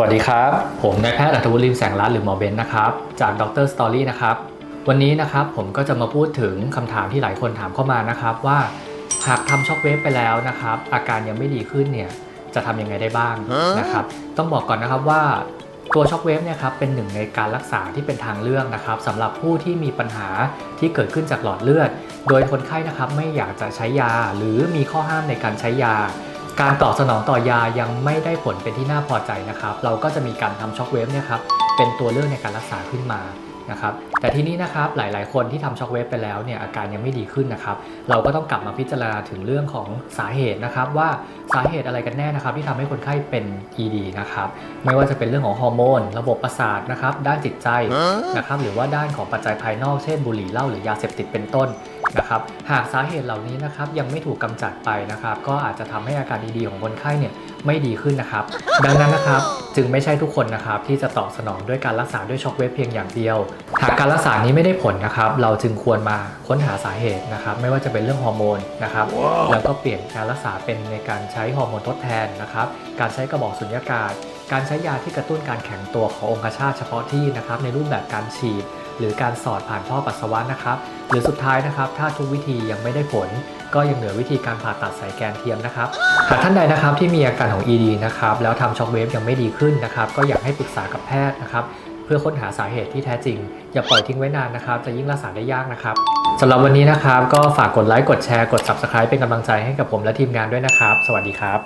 วัสดีครับ ผมนายแพทย์อัธวุฒิริมแสงรัตน์หรือหมอเบนนะครับ จากดรสตอรี่นะครับ วันนี้นะครับผมก็จะมาพูดถึงคำถามที่หลายคนถามเข้ามานะครับว่า หากทำช็อคเวฟไปแล้วนะครับ อาการยังไม่ดีขึ้นเนี่ยจะทำยังไงได้บ้างนะครับ ต้องบอกก่อนนะครับว่าตัวช็อคเวฟเนี่ยครับเป็นหนึ่งในการรักษาที่เป็นทางเลือกนะครับสำหรับผู้ที่มีปัญหาที่เกิดขึ้นจากหลอดเลือด โดยคนไข้นะครับไม่อยากจะใช้ยาหรือมีข้อห้ามในการใช้ยา การตอบสนองต่อยายังไม่ได้ผลเป็นที่น่าพอใจนะครับ เราก็จะมีการทำช็อคเวฟเนี่ยครับเป็นตัวเลือกในการรักษาขึ้นมานะครับแต่ทีนี้นะครับหลาย ๆ คนที่ทำช็อคเวฟไปแล้วเนี่ยอาการยังไม่ดีขึ้นนะครับ เราก็ต้องกลับมาพิจารณาถึงเรื่องของสาเหตุนะครับ ว่าสาเหตุอะไรกันแน่นะครับ ที่ทำให้คนไข้เป็น ED นะครับไม่ว่าจะเป็นเรื่องของฮอร์โมน ระบบประสาทนะครับ ด้านจิตใจนะครับหรือว่าด้านของปัจจัยภายนอกเช่นบุหรี่เหล้าหรือยาเสพติดเป็นต้น นะครับหากสาเหตุเหล่านี้นะครับยังไม่ถูกกำจัดไปนะครับ ก็อาจจะทำให้อาการดีๆของคนไข้เนี่ยไม่ดีขึ้นนะครับ ดังนั้นนะครับจึงไม่ใช่ทุกคนนะครับที่จะตอบสนองด้วยการรักษาด้วยช็อคเวฟเพียงอย่างเดียว หากการรักษานี้ไม่ได้ผลนะครับ เราจึงควรมาค้นหาสาเหตุนะครับ ไม่ว่าจะเป็นเรื่องฮอร์โมนนะครับแล้วก็เปลี่ยนการรักษาเป็นในการใช้ฮอร์โมนทดแทนนะครับ การใช้กระบอกสุญญากาศ การใช้ยาที่กระตุ้นการแข็งตัวขององคชาตเฉพาะที่นะครับในรูปแบบการฉีด หรือการสอดผ่านท่อปัสสาวะนะครับ หรือสุดท้ายนะครับ ถ้าทุกวิธียังไม่ได้ผล ก็ยังเหลือวิธีการผ่าตัดสายแกนเทียมนะครับ หากท่านใดนะครับที่มีอาการของ ED นะครับแล้วทำช็อคเวฟยังไม่ดีขึ้นนะครับ ก็อยากให้ปรึกษากับแพทย์นะครับเพื่อค้นหาสาเหตุที่แท้จริง อย่าปล่อยทิ้งไว้นานนะครับ จะยิ่งรักษาได้ยากนะครับสำหรับวันนี้นะครับ ก็ฝากกดไลค์กดแชร์กด Subscribe เป็นกำลังใจให้กับผมและทีมงานด้วยนะครับ สวัสดีครับ